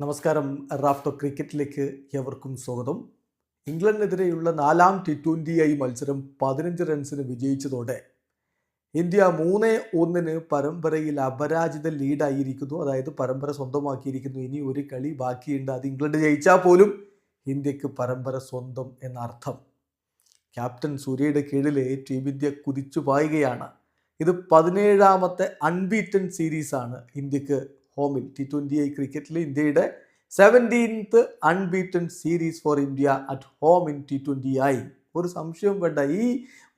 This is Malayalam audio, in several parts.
നമസ്കാരം. റാഫ്റ്റോ ക്രിക്കറ്റിലേക്ക് എവർക്കും സ്വാഗതം. ഇംഗ്ലണ്ടിനെതിരെയുള്ള നാലാം ടി ട്വന്റി ഐ മത്സരം പതിനഞ്ച് റൺസിന് വിജയിച്ചതോടെ ഇന്ത്യ മൂന്ന് ഒന്നിന് പരമ്പരയിൽ അപരാജിത ലീഡായിരിക്കുന്നു. അതായത് പരമ്പര സ്വന്തമാക്കിയിരിക്കുന്നു. ഇനി ഒരു കളി ബാക്കിയുണ്ട്. അത് ഇംഗ്ലണ്ട് ജയിച്ചാൽ പോലും ഇന്ത്യയ്ക്ക് പരമ്പര സ്വന്തം എന്നർത്ഥം. ക്യാപ്റ്റൻ സൂര്യയുടെ കീഴിൽ ടീം ഇന്ത്യ കുതിച്ചു പായുകയാണ്. ഇത് പതിനേഴാമത്തെ അൺബീറ്റൻ സീരീസാണ് ഇന്ത്യയ്ക്ക് ഹോമിൽ ടി ട്വന്റി ഐ ക്രിക്കറ്റിൽ ഇന്ത്യയുടെ seventeenth unbeaten series for India at home in T twenty I ഒരു സംശയവും വേണ്ട ഈ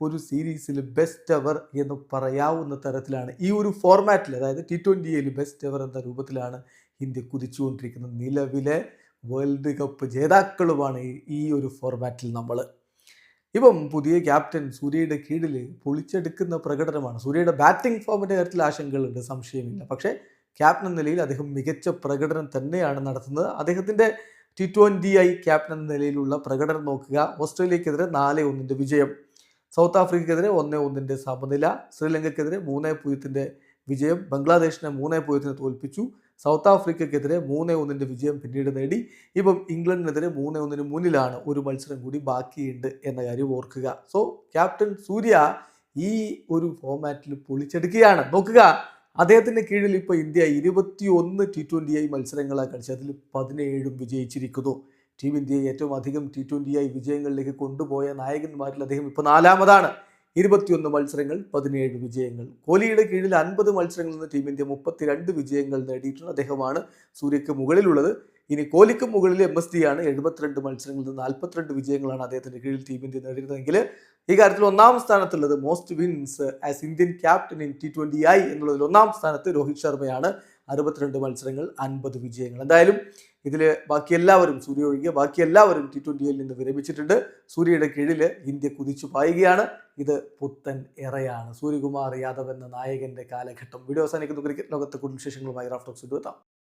ഒരു സീരീസിൽ ബെസ്റ്റ് എവർ എന്ന് പറയാവുന്ന തരത്തിലാണ്. ഈ ഒരു ഫോർമാറ്റിൽ അതായത് ടി ട്വന്റിയിൽ ബെസ്റ്റ് എവർ എന്ന രൂപത്തിലാണ് ഇന്ത്യ കുതിച്ചുകൊണ്ടിരിക്കുന്നത്. നിലവിലെ വേൾഡ് കപ്പ് ജേതാക്കളുമാണ് ഈ ഒരു ഫോർമാറ്റിൽ നമ്മൾ ഇപ്പം പുതിയ ക്യാപ്റ്റൻ സൂര്യയുടെ കീഴിൽ പൊളിച്ചെടുക്കുന്ന പ്രകടനമാണ്. സൂര്യയുടെ ബാറ്റിംഗ് ഫോമിന്റെ കാര്യത്തിൽ ആശങ്കകളുണ്ട് സംശയമില്ല. പക്ഷേ ക്യാപ്റ്റൻ എന്ന നിലയിൽ അദ്ദേഹം മികച്ച പ്രകടനം തന്നെയാണ് നടത്തുന്നത്. അദ്ദേഹത്തിന്റെ ടി ട്വന്റി ഐ ക്യാപ്റ്റൻ എന്ന നിലയിലുള്ള പ്രകടനം നോക്കുക. ഓസ്ട്രേലിയക്കെതിരെ നാല് ഒന്നിന്റെ വിജയം. സൗത്ത് ആഫ്രിക്കയ്ക്കെതിരെ ഒന്ന് ഒന്നിന്റെ സമനില. ശ്രീലങ്കയ്ക്കെതിരെ മൂന്ന് പൂജ്യത്തിന്റെ വിജയം. ബംഗ്ലാദേശിനെ മൂന്ന് പൂജ്യത്തിന് തോൽപ്പിച്ചു. സൗത്ത് ആഫ്രിക്കയ്ക്കെതിരെ മൂന്ന് ഒന്നിന്റെ വിജയം പിന്നീട് നേടി. ഇപ്പം ഇംഗ്ലണ്ടിനെതിരെ മൂന്ന് ഒന്നിന് മുന്നിലാണ് ഒരു മത്സരം കൂടി ബാക്കിയുണ്ട് എന്ന കാര്യം ഓർക്കുക. സോ ക്യാപ്റ്റൻ സൂര്യ ഈ ഒരു ഫോമാറ്റിൽ പൊളിച്ചെടുക്കുകയാണ്. നോക്കുക. അദ്ദേഹത്തിന്റെ കീഴിൽ ഇപ്പോൾ ഇന്ത്യ ഇരുപത്തി ഒന്ന് ടി ട്വന്റിയായി മത്സരങ്ങളാണ് കളിച്ചത്. അതിൽ പതിനേഴും വിജയിച്ചിരിക്കുന്നു. ടീം ഇന്ത്യയെ ഏറ്റവും അധികം ടി ട്വന്റിയായി വിജയങ്ങളിലേക്ക് കൊണ്ടുപോയ നായകന്മാരിൽ അദ്ദേഹം ഇപ്പോൾ നാലാമതാണ്. ഇരുപത്തിയൊന്ന് മത്സരങ്ങൾ പതിനേഴ് വിജയങ്ങൾ. കോഹ്ലിയുടെ കീഴിൽ അൻപത് മത്സരങ്ങളിൽ നിന്ന് ടീം ഇന്ത്യ മുപ്പത്തിരണ്ട് വിജയങ്ങൾ നേടിയിട്ടുണ്ട്. അദ്ദേഹമാണ് സൂര്യക്ക് മുകളിലുള്ളത്. ഇനി കോഹ്ലിക്ക് മുകളിൽ എം എസ് ഡി ആണ്. എഴുപത്തിരണ്ട് മത്സരങ്ങളിൽ നിന്ന് നാൽപ്പത്തിരണ്ട് വിജയങ്ങളാണ് അദ്ദേഹത്തിന്റെ കീഴിൽ ടീം ഇന്ത്യ നേടിയിരുന്നതെങ്കിൽ ഈ കാര്യത്തിൽ ഒന്നാം സ്ഥാനത്തുള്ളത് most wins as Indian captain in T twenty I എന്നുള്ളതിൽ ഒന്നാം സ്ഥാനത്ത് രോഹിത് ശർമ്മയാണ്. അറുപത്തിരണ്ട് മത്സരങ്ങൾ അൻപത് വിജയങ്ങൾ. എന്തായാലും ഇതിൽ ബാക്കി എല്ലാവരും സൂര്യ ഒഴികെ ബാക്കി എല്ലാവരും ടി ട്വന്റിയിൽ നിന്ന് വിരമിച്ചിട്ടുണ്ട്. സൂര്യയുടെ കീഴിൽ ഇന്ത്യ കുതിച്ചു പായുകയാണ്. ഇത് പുത്തൻ എറയാണ് സൂര്യകുമാർ യാദവ് എന്ന നായകന്റെ കാലഘട്ടം. വീഡിയോ അവസാനിക്കുന്ന. ക്രിക്കറ്റ് ലോകത്തെ കൂടുതൽ വിശേഷങ്ങളുമായി റാഫ്റ്റോക്സ് എത്താം.